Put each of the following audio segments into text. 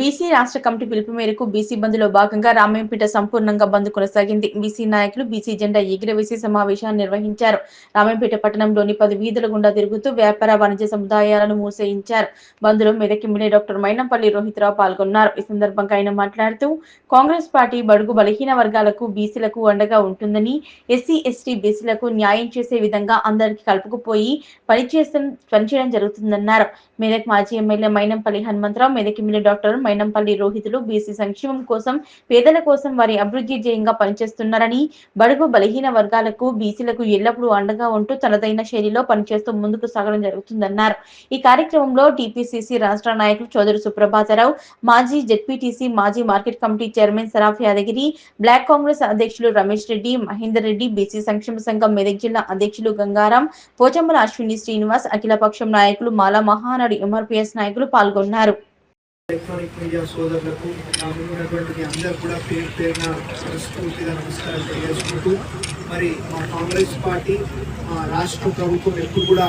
BC రాష్ట్ర committee పిలుపు మేరకు బీసీ బంద్లో భాగంగా రామాయంపేట సంపూర్ణంగా బంద్ కొనసాగింది. బీసీ నాయకులు బీసీ జెండా ఎగిరవేసి సమావేశాన్ని నిర్వహించారు. రామాయంపేట పట్టణంలోని పది వీధుల గుండా తిరుగుతూ వ్యాపార వాణిజ్య సముదాయాలను మూసేయించారు. బంద్లో మెదక్ ఎమ్మెల్యే డాక్టర్ మైనంపల్లి రోహిత్రావు పాల్గొన్నారు. ఈ సందర్భంగా ఆయన మాట్లాడుతూ కాంగ్రెస్ పార్టీ బడుగు బలహీన వర్గాలకు బీసీలకు అండగా ఉంటుందని ఎస్సీ ఎస్టీ బీసీలకు న్యాయం చేసే విధంగా అందరికీ కలుపుకుపోయి పనిచేస్తు పనిచేయడం జరుగుతుందన్నారు. మెదక్ మాజీ MLA Mynampally Hanumantharao Medak MLA doctor Mynampally రోహితులు BC సంక్షేమం కోసం పేదల కోసం వారి అభివృద్ధి ధ్యేయంగా పనిచేస్తున్నారని బడుగు బలహీన వర్గాలకు బీసీలకు ఎల్లప్పుడూ అండగా ఉంటూ తనదైన శైలిలో పనిచేస్తూ ముందుకు సాగడం జరుగుతుందన్నారు. ఈ కార్యక్రమంలో టీపీసీసీ రాష్ట్ర నాయకులు చౌదరి సుప్రభాతరావు మాజీ జెడ్పీటీసీ మాజీ market committee chairman Saraf Yadagiri block Congress అధ్యక్షులు రమేష్ రెడ్డి మహేందర్ రెడ్డి బీసీ సంక్షేమ సంఘం మెదక్ జిల్లా అధ్యక్షులు గంగారాం పోచమ్మల అశ్విని శ్రీనివాస్ అఖిలపక్షం నాయకులు మాలా మహానాడు ఎంఆర్పీఎస్ నాయకులు పాల్గొన్నారు. ఎలక్ట్రానిక్ మీడియా సోదరులకు నా మీ అందరూ కూడా పేరు పేరున మనస్ఫూర్తిగా నమస్కారం తెలియజేసుకుంటూ మరి మా కాంగ్రెస్ పార్టీ మా రాష్ట్ర ప్రభుత్వం ఎప్పుడు కూడా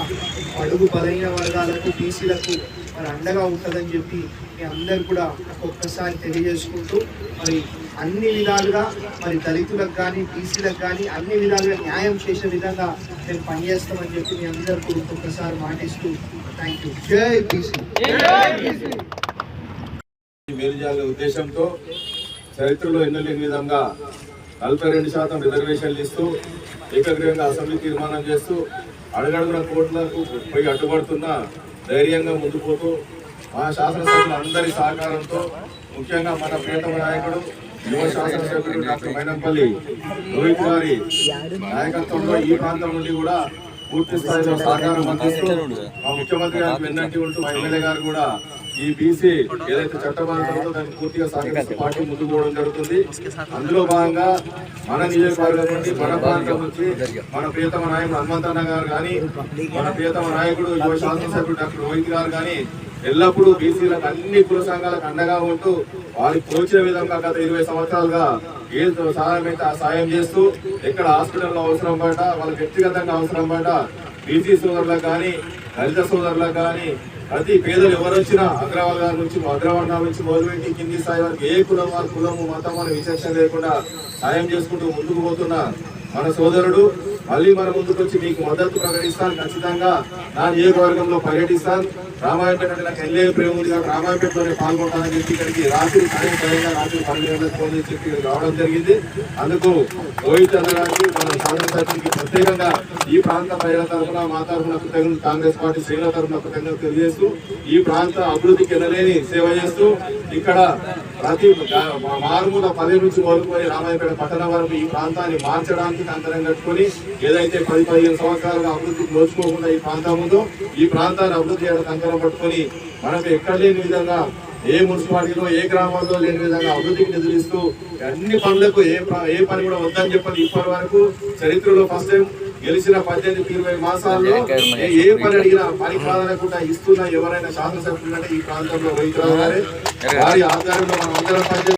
అడుగు బలైన వర్గాలకు బీసీలకు మరి అండగా ఉంటుందని చెప్పి మీ అందరు కూడా ఒక్కసారి తెలియజేసుకుంటూ మరి అన్ని విధాలుగా మరి దళితులకు కానీ బీసీలకు కానీ అన్ని విధాలుగా న్యాయం చేసే విధంగా మేము పనిచేస్తామని చెప్పి మీ అందరికీ కూడా ఒక్కొక్కసారి మాటిస్తూ థ్యాంక్ యూ జై బీసీ. మేలు చేయాలనే ఉద్దేశంతో చరిత్రలో ఎన్నలేని విధంగా నలభై రెండు శాతం రిజర్వేషన్లు ఇస్తూ ఏకగ్రీవంగా అసెంబ్లీ తీర్మానం చేస్తూ అడుగడుగున కోట్లకు పోయి అడ్డుపడుతున్న ధైర్యంగా ముందుకుపోతూ మా శాసనసభ్యుల అందరి సహకారంతో ముఖ్యంగా మన ప్రియతమ నాయకుడు యువ శాసనసభ్యుడు డాక్టర్ మైనంపల్లి రోహిత్ గారి నాయకత్వంలో ఈ ప్రాంతం నుండి కూడా పూర్తి స్థాయిలో సహకారం అందిస్తూ మా ముఖ్యమంత్రి గారికి వెన్నంటి ఉంటూ మా ఎమ్మెల్యే గారు కూడా ఈ బీసీ ఏదైతే చట్టబద్ధంతో దాన్ని పూర్తిగా సహకరిస్తూ పార్టీ ముందుకు పోవడం జరుగుతుంది. అందులో భాగంగా మన నియోజకవర్గం నుంచి మన ప్రాంతం నుంచి మన ప్రియతమ నాయకుడు హనుమంతన్న గారు కానీ మన ప్రియతమ నాయకుడు యువ శాసనసభ్యుడు డాక్టర్ రోహిత్ గారు కానీ ఎల్లప్పుడూ బీసీలకు అన్ని కుల సంఘాలకు అండగా ఉంటూ వారికి తోచిన విధంగా గత ఇరవై సంవత్సరాలుగా ఏ సహాయం అయితే ఆ సాయం చేస్తూ ఎక్కడ హాస్పిటల్లో అవసరం పడ్డ వాళ్ళ వ్యక్తిగతంగా అవసరం పడ్డ బీసీ సోదరులకు కానీ దళిత సోదరులకు కానీ ప్రతి పేదలు ఎవరు వచ్చినా అగ్రవాల్ గారి నుంచి అగ్రవర్ణాల నుంచి మొదలుపెట్టి కింది స్థాయి వరకు ఏ కులం వారి కులము మతం అనే విచక్షణ లేకుండా సాయం చేసుకుంటూ ముందుకు పోతున్న మన సోదరుడు మళ్ళీ మన ముందుకొచ్చి మీకు మద్దతు ప్రకటిస్తాను. ఖచ్చితంగా నా నియోజకవర్గంలో పర్యటిస్తాను. రామాయణపేట అంటే నాకు ఎల్లే ప్రేమ ఉంది కాబట్టి రామాయణపేటలోనే పాల్గొంటానని చెప్పి ఇక్కడికి రాత్రి సాయం రాత్రి పన్నెండు గంటలకు ఫోన్ చేసి చెప్పి రావడం జరిగింది. అందుకు రోహిత్ అన్న మన శాసనసభ్యునికి ప్రత్యేకంగా ఈ ప్రాంత ప్రజల తరఫున మా తరఫున కృతజ్ఞతలు కాంగ్రెస్ పార్టీ శ్రీల తరఫున కృతజ్ఞతలు తెలియజేస్తూ ఈ ప్రాంత అభివృద్ధికి ఎనలేని సేవ చేస్తూ ఇక్కడ ప్రతి మారుమూల పది నుంచి మొదలుకొని రామాయపేట పట్టణం వరకు ఈ ప్రాంతాన్ని మార్చడానికి అంతరం కట్టుకొని ఏదైతే పది పదిహేను సంవత్సరాలుగా అభివృద్ధికి నోచుకోకుండా ఈ ప్రాంతం ఉందో ఈ ప్రాంతాన్ని అభివృద్ధి చేయడం కంకణం పట్టుకొని మనకు ఎక్కడ లేని విధంగా ఏ మున్సిపాలిటీలో ఏ గ్రామాల్లో లేని విధంగా అభివృద్ధికి నిధులు ఇస్తూ అన్ని పనులకు ఏ ఏ పని కూడా వద్దని చెప్పని ఇప్పటి వరకు చరిత్రలో ఫస్ట్ టైం గెలిచిన పద్దెనిమిది ఇరవై మాసాల్లో ఏ- పని అడిగినా పని కాదనకుండా ఇస్తున్న ఎవరైనా శాసనసభ్యులు అంటే ఈ ప్రాంతంలో రైతులు వారి ఆధారంలో మనం అందరం పనిచేస్తాం.